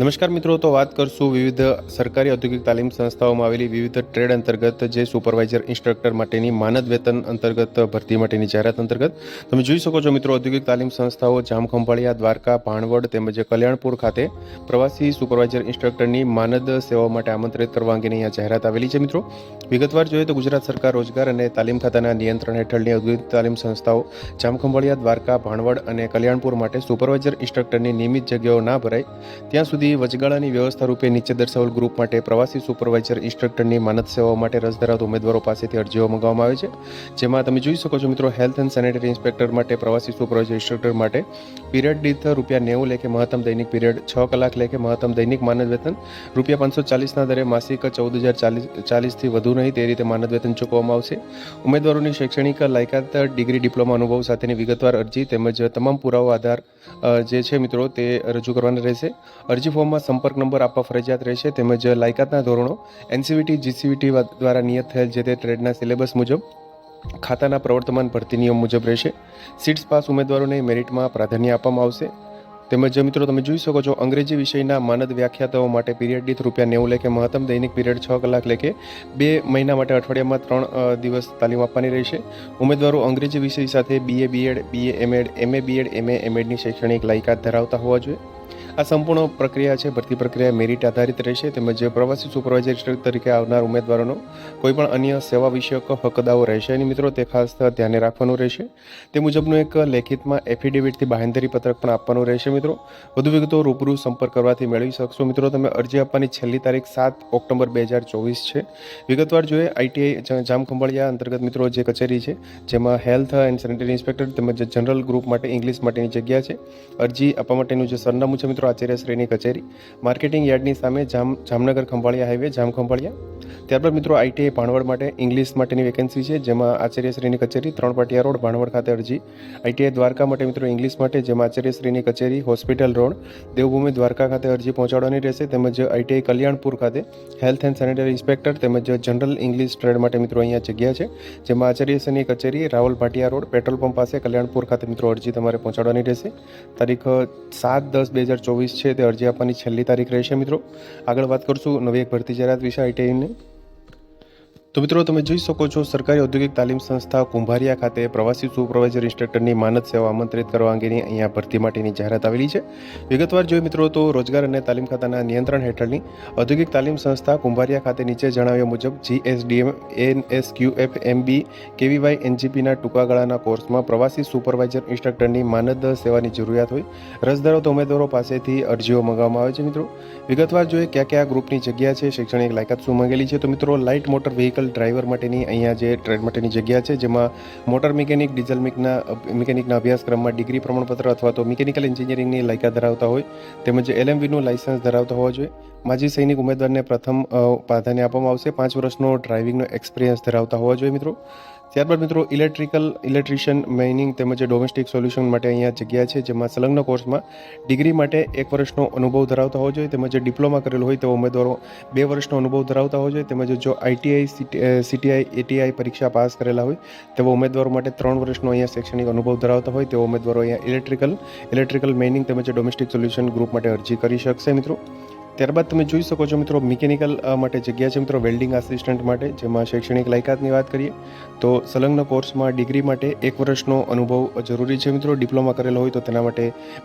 નમસ્કાર મિત્રો, તો વાત કરશું વિવિધ સરકારી ઔદ્યોગિક તાલીમ સંસ્થાઓમાં આવેલી વિવિધ ટ્રેડ અંતર્ગત જે સુપરવાઇઝર ઇન્સ્ટ્રક્ટર માટેની માનદ વેતન અંતર્ગત ભરતી માટેની જાહેરાત અંતર્ગત. તમે જોઈ શકો છો મિત્રો, ઔદ્યોગિક તાલીમ સંસ્થાઓ જામખંભાળિયા, દ્વારકા, ભાણવડ તેમજ કલ્યાણપુર ખાતે પ્રવાસી સુપરવાઇઝર ઇન્સ્ટ્રક્ટરની માનદ સેવાઓ માટે આમંત્રિત કરવા અંગેની અહીંયા જાહેરાત આવેલી છે મિત્રો. વિગતવાર જોઈએ તો ગુજરાત સરકાર રોજગાર અને તાલીમ ખાતાના નિયંત્રણ હેઠળની ઔદ્યોગિક તાલીમ સંસ્થાઓ જામખંભાળિયા, દ્વારકા, ભાણવડ અને કલ્યાણપુર માટે સુપરવાઇઝર ઇન્સ્ટ્રક્ટરની નિયમિત જગ્યાઓ ના ભરાય. ત્યાં સુધી વચગાળાની વ્યવસ્થા રૂપે નીચે દર્શાવેલ ગ્રુપ માટે પ્રવાસી સુપરવાઇઝર ઇન્સ્ટ્રક્ટરની માનદ સેવાઓ માટે રસ ધરાવતા ઉમેદવારો પાસેથી અરજીઓ મંગાવવામાં આવે છે. જેમાં તમે જોઈ શકો છો મિત્રો હેલ્થ એન્ડ સેનેટરી ઇન્સ્પેક્ટર માટે, પ્રવાસી સુપરવાઇઝર ઇન્સ્ટ્રક્ટર માટે પીરિયડ દીઠ રૂપિયા નેવું લેખે મહત્તમ દૈનિક પીરિયડ છ કલાક લેખે મહત્તમ દૈનિક માનદ વેતન, રૂપિયા પાંચસો ચાલીસના દરે માસિક ચૌદ હજાર ચાલીસ ચાલીસથી વધુ નહીં, તે રીતે માનદ વેતન ચૂકવવામાં આવશે. ઉમેદવારોની શૈક્ષણિક લાયકાત, ડિગ્રી, ડિપ્લોમા અનુભવ સાથેની વિગતવાર અરજી તેમજ તમામ પુરાવો આધાર જે છે મિત્રો, તે રજૂ કરવાના રહેશે. અરજી ફોર્મમાં સંપર્ક નંબર આપવા ફરજિયાત રહેશે, તેમજ લાયકાતના ધોરણો એનસીવીટી જીસીવીટી દ્વારા નિયત થયેલ જે તે ટ્રેડના સિલેબસ મુજબ, ખાતાના પ્રવર્તમાન ભરતી નિયમ મુજબ રહેશે. સીટ્સ પાસ ઉમેદવારોને મેરિટમાં પ્રાધાન્ય આપવામાં આવશે. તેમજ મિત્રો, તમે જોઈ શકો છો, અંગ્રેજી વિષયના માનદ વ્યાખ્યાતાઓ માટે પીરિયડ દીઠ રૂપિયા નેવું લેખે, મહત્તમ દૈનિક પીરિયડ છ કલાક લેખે, બે મહિના માટે અઠવાડિયામાં ત્રણ દિવસ તાલીમ આપવાની રહેશે. ઉમેદવારો અંગ્રેજી વિષય સાથે BA BEd BA MEd MA BEd MA એમએડની શૈક્ષણિક લાયકાત ધરાવતા હોવા જોઈએ. આ સંપૂર્ણ પ્રક્રિયા છે, ભરતી પ્રક્રિયા મેરિટ આધારિત રહેશે તેમજ પ્રવાસી સુપરવાઇઝર તરીકે આવનાર ઉમેદવારોનો કોઈપણ અન્ય સેવા વિષયક હકદાઓ રહેશે અને મિત્રો, તે ખાસ ધ્યાને રાખવાનું રહેશે. તે મુજબનું એક લેખિતમાં એફિડેવિટથી બાહેંધરી પત્રક પણ આપવાનું રહેશે, મિત્રો. વધુ વિગતો રૂબરૂ સંપર્ક કરવાથી મેળવી શકશો. મિત્રો, તમે અરજી આપવાની છેલ્લી તારીખ સાત ઓક્ટોબર બે હજાર ચોવીસ છે. વિગતવાર જોઈએ આઈટીઆઈ જામખંભાળિયા અંતર્ગત, મિત્રો, જે કચેરી છે, જેમાં હેલ્થ એન્ડ સેનિટરી ઇન્સ્પેક્ટર તેમજ જનરલ ગ્રુપ માટે ઇંગ્લિશ માટેની જગ્યા છે. અરજી આપવા માટેનું જે સરનામું છે, મિત્રો આચાર્યશ્રીની કચેરી. માર્કેટિંગ યાર્ડની સામે જામ, જામનગર ખંભાળિયા હાઈવે, જામ ખંભાળિયા. ત્યારબાદ મિત્રો આઈટીઆઈ ભાણવડ માટે ઇંગ્લિશ માટેની વેકેન્સી છે, જેમાં આચાર્યશ્રીની કચેરી, ત્રણ પાટિયા રોડ, ભાણવડ ખાતે અરજી. આઈટીઆઈ દ્વારકા માટે મિત્રો ઇંગ્લિશ માટે, જેમાં આચાર્યશ્રીની કચેરી, હોસ્પિટલ રોડ, દેવભૂમિ દ્વારકા ખાતે અરજી પહોંચાડવાની રહેશે, તેમજ આઈટીઆઈ કલ્યાણપુર ખાતે હેલ્થ એન્ડ સેનેટરી ઇન્સ્પેક્ટર, તેમજ જનરલ ઇંગ્લિશ ટ્રેડ માટે મિત્રો અહીંયા જગ્યા છે, જેમાં આચાર્યશ્રીની કચેરી, Raval Bhatiya road, petrol pump પાસે કલ્યાણપુર ખાતે મિત્રો અરજી તમારે પહોંચાડવાની રહેશે. તારીખ, સાત દસ બે હજાર ચોવીસ છે તે અરજી આપવાની છેલ્લી તારીખ રહેશે મિત્રો. આગળ વાત કરશું નવી એક ભરતી જાહેરાત વિશે. આઈટીઆઈની તો મિત્રો, તમે જોઈ શકો છો, સરકારી ઔદ્યોગિક તાલીમ સંસ્થા કુંભારિયા ખાતે પ્રવાસી સુપરવાઇઝર ઇન્સ્ટ્રક્ટરની માનદ સેવા આમંત્રિત કરવા અંગેની અહીંયા ભરતી માટેની જાહેરાત આવેલી છે. વિગતવાર જોઈએ મિત્રો, તો રોજગાર અને તાલીમ ખાતાના નિયંત્રણ હેઠળની ઔદ્યોગિક તાલીમ સંસ્થા કુંભારિયા ખાતે નીચે જણાવ્યા મુજબ જીએસડીએમ એનએસક્યુએફ એમબી કેવીવાય એનજીપીના ટૂંકા ગાળાના કોર્સમાં પ્રવાસી સુપરવાઇઝર ઇન્સ્ટ્રક્ટરની માનદ સેવાની જરૂરિયાત હોય. રસ ધરાવતા ઉમેદવારો પાસેથી અરજીઓ મંગાવવામાં આવે છે મિત્રો. વિગતવાર જોઈએ કયા કયા ગ્રુપની જગ્યા છે, શૈક્ષણિક લાયકાત શું માંગેલી છે. તો મિત્રો, લાઇટ મોટર વ્હીકલ ડ્રાઈવર માટેની અહીંયા જે ટ્રેડ માટેની જગ્યા છે, જેમાં મોટર મિકેનિક ડીઝલ મિકના મિકેનિકના અભ્યાસક્રમમાં ડિગ્રી પ્રમાણપત્ર અથવા તો મિકેનિકલ એન્જિનિયરિંગની લાયકાત ધરાવતા હોય, તેમજ એલએમવીનું લાયસન્સ ધરાવતા હોવા જોઈએ. માજી સૈનિક ઉમેદવારને પ્રથમ પ્રાધાન્ય આપવામાં આવશે. પાંચ વર્ષનો ડ્રાઇવિંગનો એક્સપિરિયન્સ ધરાવતા હોવા જોઈએ મિત્રો. ત્યારબાદ મિત્રો ઇલેક્ટ્રિકલ ઇલેક્ટ્રિશિયન મેઇનિંગ તેમજ ડોમેસ્ટિક સોલ્યુશન માટે અહીંયા જગ્યા છે, જેમાં સંલગ્ન કોર્સમાં ડિગ્રી માટે એક વર્ષનો અનુભવ ધરાવતા હોવો જોઈએ, તેમજ ડિપ્લોમા કરેલો હોય તેવા ઉમેદવારો બે વર્ષનો અનુભવ ધરાવતા હોવો જોઈએ, તેમજ જો આઈટીઆઈ સીટીઆઈ એટીઆઈ પરીક્ષા પાસ કરેલા હોય તેવા ઉમેદવારો માટે ત્રણ વર્ષનો અહીંયા શૈક્ષણિક અનુભવ ધરાવતા હોય તેવા ઉમેદવારો અહીંયા ઇલેક્ટ્રિકલ ઇલેક્ટ્રિકલ મેઇનિંગ તેમજ ડોમેસ્ટિક સોલ્યુશન ગ્રુપ માટે અરજી કરી શકશે મિત્રો. ત્યારબાદ તમે જોઈ શકો છો મિત્રો મિકેનિકલ માટે જગ્યા છે મિત્રો વેલ્ડિંગ આસિસ્ટન્ટ માટે, જેમાં શૈક્ષણિક લાયકાતની વાત કરીએ, તો સંલગ્ન કોર્સમાં ડિગ્રી માટે એક વર્ષનો અનુભવ જરૂરી છે મિત્રો. ડિપ્લોમા કરેલો હોય તો તેના માટે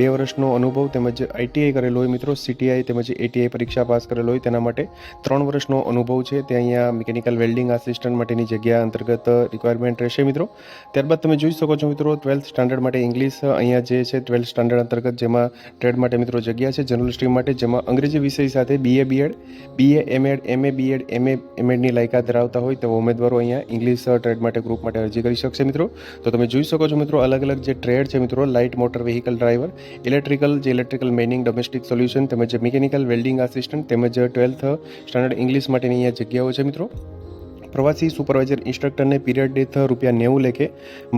બે વર્ષનો અનુભવ તેમજ આઈટીઆઈ કરેલો હોય મિત્રો. સીટીઆઈ તેમજ એટીઆઈ પરીક્ષા પાસ કરેલો હોય તેના માટે ત્રણ વર્ષનો અનુભવ છે. તે અહીંયા મિકેનિકલ વેલ્ડિંગ આસિસ્ટન્ટ માટેની જગ્યા અંતર્ગત રિક્વાયરમેન્ટ રહેશે મિત્રો. ત્યારબાદ તમે જોઈ શકો છો મિત્રો ટ્વેલ્થ સ્ટાન્ડર્ડ માટે ઇંગ્લિશ, અહીંયા જે છે ટ્વેલ્થ સ્ટાન્ડર્ડ અંતર્ગત જેમાં ટ્રેડ માટે મિત્રો જગ્યા છે જનરલ સ્ટ્રીમ માટે, જેમાં અંગ્રેજી વિષય વિષય સાથે BA BEd BA MEd MA BEd MA એમએડની લાયકાત ધરાવતા હોય તેવા ઉમેદવારો અહીંયા ઇંગ્લિશ ટ્રેડ માટે ગ્રુપ માટે અરજી કરી શકશે મિત્રો. તો તમે જોઈ શકો છો મિત્રો, અલગ અલગ જે ટ્રેડ છે મિત્રો light motor vehicle driver electrical જે ઇલેક્ટ્રિકલ મેનિંગ ડોમેસ્ટિક સોલ્યુશન તેમજ મિકેનિકલ વેલ્ડિંગ આસિસ્ટન્ટ તેમજ ટ્વેલ્થ સ્ટાન્ડર્ડ ઇંગ્લિશ માટેની અહીંયા જગ્યાઓ છે મિત્રો. પ્રવાસી સુપરવાઇઝર ઇન્સ્ટ્રક્ટરને પીરિયડ દીઠ રૂપિયા નેવું લેખે,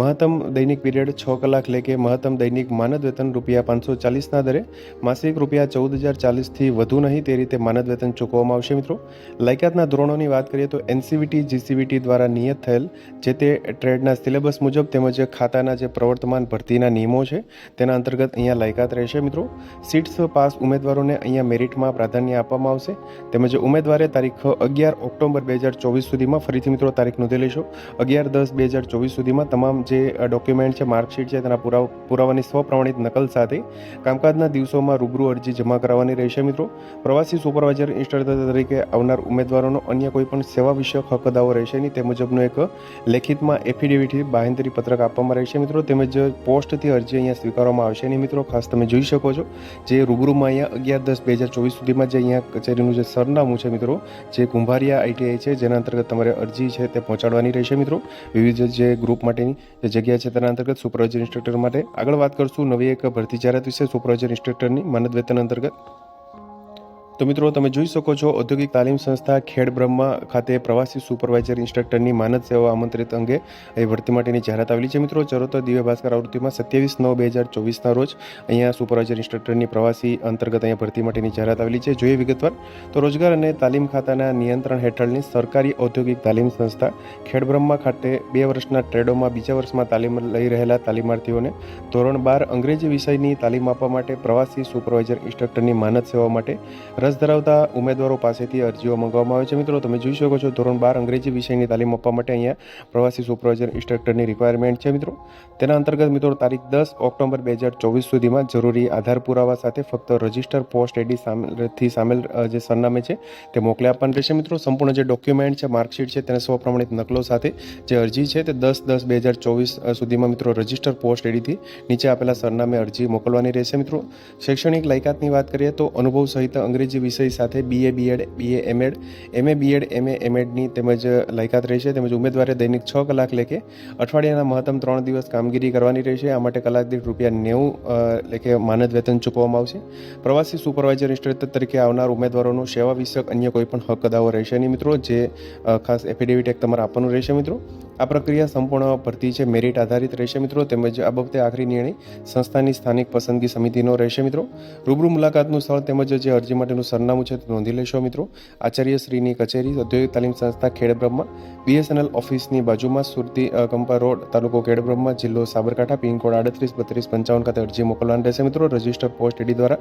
મહત્તમ દૈનિક પીરિયડ છ કલાક લેખે, મહત્તમ દૈનિક માનદ વેતન રૂપિયા પાંચસો ચાલીસના દરે, માસિક રૂપિયા ચૌદ હજાર ચાલીસથી વધુ નહીં તે રીતે માનદ વેતન ચૂકવવામાં આવશે મિત્રો. લાયકાતના ધોરણોની વાત કરીએ તો એનસીવીટી, જીસીવીટી દ્વારા નિયત થયેલ જે તે ટ્રેડના સિલેબસ મુજબ તેમજ ખાતાના જે પ્રવર્તમાન ભરતીના નિયમો છે તેના અંતર્ગત અહીંયા લાયકાત રહેશે મિત્રો. સીટ્સ પાસ ઉમેદવારોને અહીંયા મેરિટમાં પ્રાધાન્ય આપવામાં આવશે. તેમજ ઉમેદવારે તારીખ અગિયાર ઓક્ટોબર બે હજાર ચોવીસ સુધીમાં ફરીથી મિત્રો તારીખ નોંધી લઈશું. અગિયાર દસ બે હજાર ચોવીસ સુધીમાં તમામ જે ડોક્યુમેન્ટ છે માર્કશીટ છે, તેના પુરાવા, પુરાવાની સ્વપ્રમાણિત નકલ સાથે કામકાજના દિવસોમાં રૂબરૂ અરજી જમા કરાવવાની રહેશે મિત્રો. પ્રવાસી સુપરવાઇઝર ઇન્સ્ટ્રક્ટર તરીકે આવનાર ઉમેદવારોનો અન્ય કોઈ પણ સેવા વિષયક હક દાવો રહેશે નહીં. તે મુજબનો એક લેખિતમાં એફિડેવિટથી બાહેંધરી પત્રક આપવામાં રહેશે મિત્રો. તેમજ પોસ્ટથી અરજી અહીંયા સ્વીકારવામાં આવશે નહીં મિત્રો. ખાસ તમે જોઈ શકો છો જે રૂબરૂમાં અહીંયા અગિયાર દસ બે હજાર ચોવીસ સુધીમાં જે અહીંયા કચેરીનું જે સરનામું છે મિત્રો, જે કુંભારિયા આઈટીઆઈ છે, જેના અંતર્ગત તમારે અરજી છે તે પહોંચાડવાની રહેશે મિત્રો. વિવિધ જે ગ્રુપ માટેની જે જગ્યા છે તેના અંતર્ગત સુપરવાઇઝર ઇન્સ્ટ્રક્ટર માટે આગળ વાત કરશું. નવી એક ભરતી જાહેરાત વિશે સુપરવાઇઝર ઇન્સ્ટ્રક્ટરની માનદ વેતન અંતર્ગત. તો મિત્રો તમે જોઈ શકો છો, ઔદ્યોગિક તાલીમ સંસ્થા ખેડ બ્રહ્મા ખાતે પ્રવાસી સુપરવાઇઝર ઇન્સ્ટ્રક્ટરની માનદ સેવા આમંત્રિત અંગે એ ભરતી માટેની જાહેરાત આવેલી છે. મિત્રો ચરોતર દિવ્ય ભાસ્કર આવૃત્તિમાં સત્યાવીસ નવ બે હજાર ચોવીસના રોજ અહીંયા સુપરવાઇઝર ઇન્સ્ટ્રક્ટરની પ્રવાસી અંતર્ગત અહીંયા ભરતી માટેની જાહેરાત આવેલી છે. જોઈએ વિગતવાર, તો રોજગાર અને તાલીમ ખાતાના નિયંત્રણ હેઠળની સરકારી ઔદ્યોગિક તાલીમ સંસ્થા ખેડબ્રહ્મા ખાતે બે વર્ષના ટ્રેડોમાં બીજા વર્ષમાં તાલીમ લઈ રહેલા તાલીમાર્થીઓને ધોરણ બાર અંગ્રેજી વિષયની તાલીમ આપવા માટે પ્રવાસી સુપરવાઇઝર ઇન્સ્ટ્રક્ટરની માનદ સેવા માટે રસ ધરાવતા ઉમેદવારો પાસેથી અરજીઓ મંગાવવામાં આવે છે. મિત્રો, તમે જોઈ શકો છો, ધોરણ બાર અંગ્રેજી વિષયની તાલીમ આપવા માટે અહીંયા પ્રવાસી સુપરવાઇઝર ઇન્સ્ટ્રક્ટરની રિક્વાયરમેન્ટ છે, મિત્રો. તેના અંતર્ગત, મિત્રો, તારીખ દસ ઓક્ટોબર બે હજાર ચોવીસ સુધીમાં જરૂરી આધાર પુરાવા સાથે ફક્ત રજિસ્ટર પોસ્ટ એડી સામેલથી સામેલ જે સરનામે છે, તે મોકલી આપવાનું રહેશે, મિત્રો. સંપૂર્ણ જે ડોક્યુમેન્ટ છે માર્કશીટ છે, તેને સ્વપ્રમાણિત નકલો સાથે જે અરજી છે, તે દસ દસ બે હજાર ચોવીસ સુધીમાં, મિત્રો રજિસ્ટર પોસ્ટ એડીથી નીચે આપેલા સરનામે અરજી મોકલવાની રહેશે, મિત્રો. શૈક્ષણિક લાયકાતની વાત કરીએ તો અનુભવ સહિત અંગ્રેજી વિષય સાથે BA BEd BA MEd MA BEd MA એમએડની તેમજ લાયકાત રહેશે તેમજ ઉમેદવારે દૈનિક છ કલાક લેખે અઠવાડિયાના મહત્તમ ત્રણ દિવસ કામગીરી કરવાની રહેશે. આ માટે કલાક દીઠ રૂપિયા નેવું લેખે માનદ વેતન ચૂકવવામાં આવશે. પ્રવાસી સુપરવાઇઝર ઇન્સ્ટ્રક્ટર તરીકે આવનાર ઉમેદવારોનો સેવા વિષયક અન્ય કોઈપણ હક દાવો રહેશે નહીં મિત્રો. જે ખાસ એફિડેવિટ એક તમારે આપવાનું રહેશે મિત્રો. આ પ્રક્રિયા સંપૂર્ણ ભરતી છે મેરિટ આધારિત રહેશે મિત્રો. તેમજ આ બાબતે આખરી નિર્ણય સંસ્થાની સ્થાનિક પસંદગી સમિતિનો રહેશે મિત્રો. રૂબરૂ મુલાકાતનું સ્થળ તેમજ જે અરજી માટેનું સરનામું છે તે નોંધી લેશો મિત્રો. આચાર્ય શ્રીની કચેરી, ઔદ્યોગિક તાલીમ સંસ્થા ખેડબ્રહ્મા, બીએસએનએલ ઓફિસની બાજુમાં સુરતી કંપા રોડ, તાલુકો ખેડબ્રહ્મા, જિલ્લો સાબરકાંઠા, પિનકોડ આડત્રીસ, બત્રીસ, પંચાવન ખાતે અરજી મોકલવાની રહેશે મિત્રો. રજિસ્ટર પોસ્ટ એડી દ્વારા